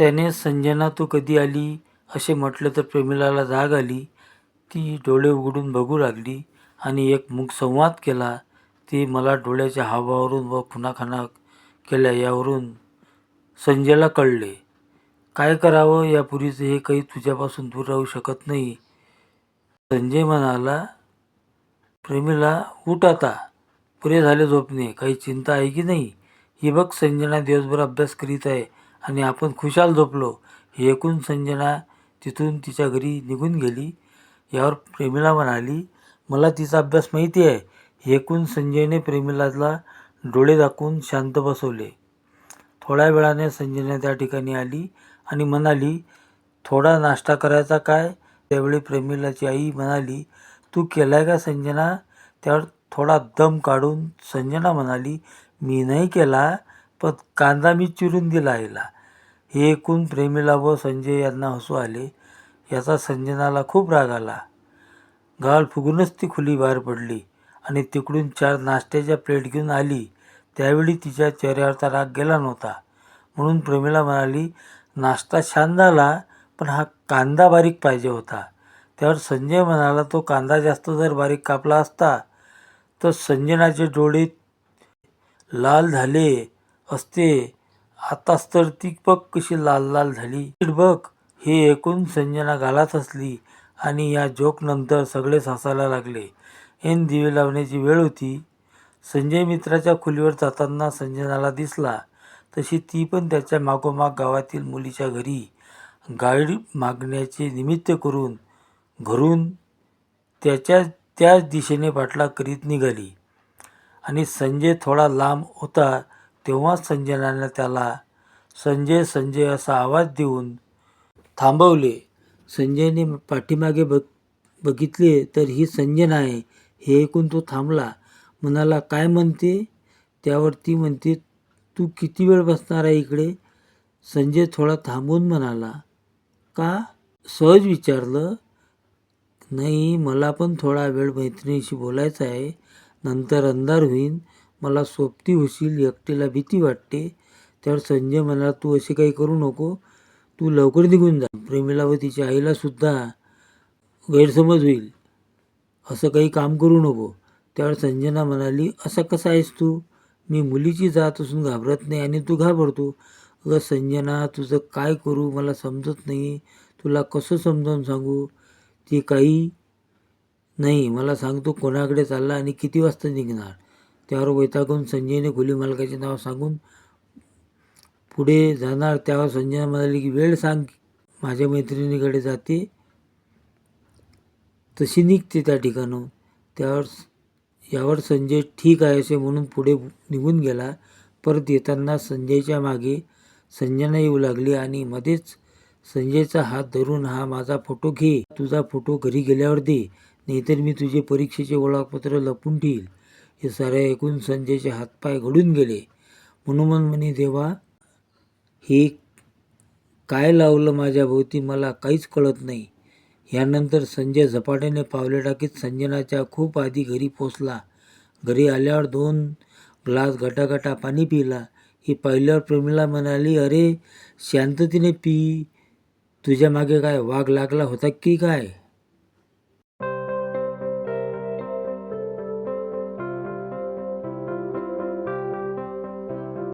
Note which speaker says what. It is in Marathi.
Speaker 1: त्याने संजना तू कधी आली? असे म्हटलं तर प्रेमिलाला जाग आली. ती डोळे उघडून बघू लागली आणि एक मुख संवाद केला. ती मला डोळ्याच्या हावावरून व खुनाखाना केल्या यावरून संजयला कळले. काय करावं यापूर्वीच हे काही तुझ्यापासून दूर राहू शकत नाही. संजय म्हणाला प्रेमीला उठ आता. पुरे झाले झोपणे. काही चिंता आहे की नाही? ही बघ संजना दिवसभर अभ्यास करीत आहे. आणि आपण खुशाल झोपलो. हे ऐकून संजना तिथून तिच्या घरी निघून गेली. यावर प्रेमिला म्हणाली मला तिचा अभ्यास माहिती आहे. हे ऐकून संजयने प्रेमिलाला डोळे दाखवून शांत बसवले. थोड्या वेळाने संजना त्या ठिकाणी आली आणि म्हणाली थोडा नाश्ता करायचा काय? त्यावेळी प्रेमिलाची आई म्हणाली तू केलाय का संजना? त्यावर थोडा दम काढून संजना म्हणाली मी नाही केला. पण कांदा मी चिरून दिला आईला हे ऐकून प्रेमिला व संजय यांना हसू आले. याचा संजनाला खूप राग आला. गाल फुगूनच ती खुली बाहेर पडली आणि तिकडून चार नाश्त्याच्या प्लेट घेऊन आली. त्यावेळी तिच्या चेहऱ्यावरचा राग गेला नव्हता. म्हणून प्रेमिला म्हणाली नाश्ता छान झाला पण हा कांदा बारीक पाहिजे होता. त्यावर संजय म्हणाला तो कांदा जास्त जर बारीक कापला असता तर संजनाचे डोळे लाल झाले. असते. आताच तर ती बघ कशी लाल लाल झाली. बघ हे ऐकून संजना घालात असली आणि या जोकनंतर सगळेच हसायला लागले. ऐन दिवे लावण्याची वेळ होती. संजय मित्राच्या खोलीवर जाताना संजनाला दिसला. तशी ती पण त्याच्या मागोमाग गावातील मुलीच्या घरी गाईड मागण्याचे निमित्त करून घरून त्याच्या त्याच दिशेने पाठलाग करीत निघाली. आणि संजय थोडा लांब होता तेव्हा संजनानं त्याला संजय संजय असा आवाज देऊन थांबवले. संजयने पाठीमागे बघ बघितले तर ही संजना आहे हे ऐकून तो थांबला. म्हणाला काय म्हणते? त्यावर ती म्हणते तू किती वेळ बसणार आहे इकडे? संजय थोडा थांबून म्हणाला का? सहज विचारलं? नाही मला पण थोडा वेळ मैत्रिणीशी बोलायचं आहे. नंतर अंधार होईन. मला सोबती होशील एकटेला भीती वाटते. त्यावर संजय म्हणाला तू असे काही करू नको. तू लवकर निघून जा. प्रेमीला व तिच्या आईलासुद्धा गैरसमज होईल. असं काही काम करू नको. त्यावर संजना म्हणाली असं कसं आहेस तू? मी मुलीची जात असून घाबरत नाही आणि तू घाबरतो. अगं संजना तुझं काय करू मला समजत नाही. तुला कसं समजावून सांगू? ती काही नाही. मला सांगतो कोणाकडे चालला आणि किती वाजता निघणार? त्यावर वैतागून संजयने खोली मालकाचे नाव सांगून पुढे जाणार. त्यावर संजय म्हणाली की वेळ सांग माझ्या मैत्रिणीकडे जाते. तशी निघते त्या ठिकाणून. त्यावर यावर संजय ठीक आहे असे म्हणून पुढे निघून गेला. परत येताना संजयच्या मागे संजना येऊ लागली आणि मध्येच संजयचा हात धरून हा माझा फोटो घे. तुझा फोटो घरी गेल्यावर दे. नाहीतर मी तुझे परीक्षेचे ओळखपत्र लपून ठेईल हे सारे ऐकून संजयचे हातपाय घडून गेले. म्हणून म्हणे देवा हे काय लावलं माझ्या भोवती मला काहीच कळत नाही. यानंतर संजय झपाट्याने पावले टाकीत संजनाच्या खूप आधी घरी पोचला घरी आल्यावर दोन ग्लास घटाघटा पाणी पिला. ही पाहिल्यावर प्रेमीला म्हणाली अरे शांततेने पी. तुझ्या मागे काय वाघ लागला होता की काय?